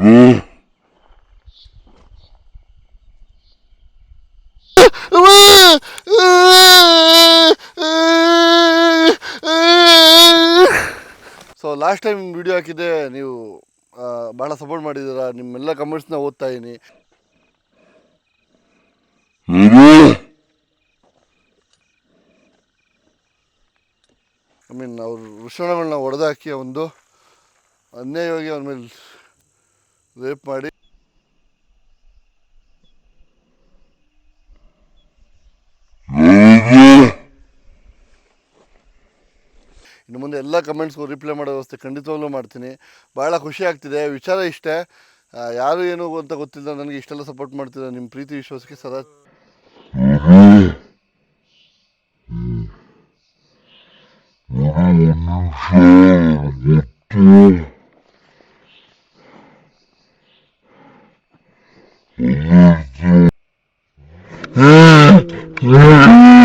So last time video ಹಾಕಿದ್ದೆ, ನೀವು ಭಾಳ ಸಪೋರ್ಟ್ ಮಾಡಿದ್ದೀರಾ, ನಿಮ್ಮೆಲ್ಲ ಕಮೆಂಟ್ಸ್ನ ಓದ್ತಾ ಇದ್ದೀನಿ ಐ ಮೀನ್ ಅವ್ರ ವೃಷಣಗಳನ್ನ ಹೊಡೆದಾಕಿ ಒಂದು ಅನ್ಯಾಯವಾಗಿ ಅವ್ರ ಮೇಲೆ ರೇಪ್ ಮಾಡಿ ಇನ್ನು ಮುಂದೆ ಎಲ್ಲ ಕಮೆಂಟ್ಸ್ಗೂ ರಿಪ್ಲೈ ಮಾಡೋ ವ್ಯವಸ್ಥೆ ಖಂಡಿತವಾಗ್ಲೂ ಮಾಡ್ತೀನಿ ಭಾಳ ಖುಷಿ ಆಗ್ತಿದೆ ವಿಚಾರ ಇಷ್ಟೇ ಯಾರು ಏನು ಅಂತ ಗೊತ್ತಿಲ್ಲ ನನಗೆ ಇಷ್ಟೆಲ್ಲ ಸಪೋರ್ಟ್ ಮಾಡ್ತಿದ್ದ ನಿಮ್ಮ ಪ್ರೀತಿ ವಿಶ್ವಾಸಕ್ಕೆ ಸದಾ Yeah. Mm-hmm. mm-hmm. mm-hmm.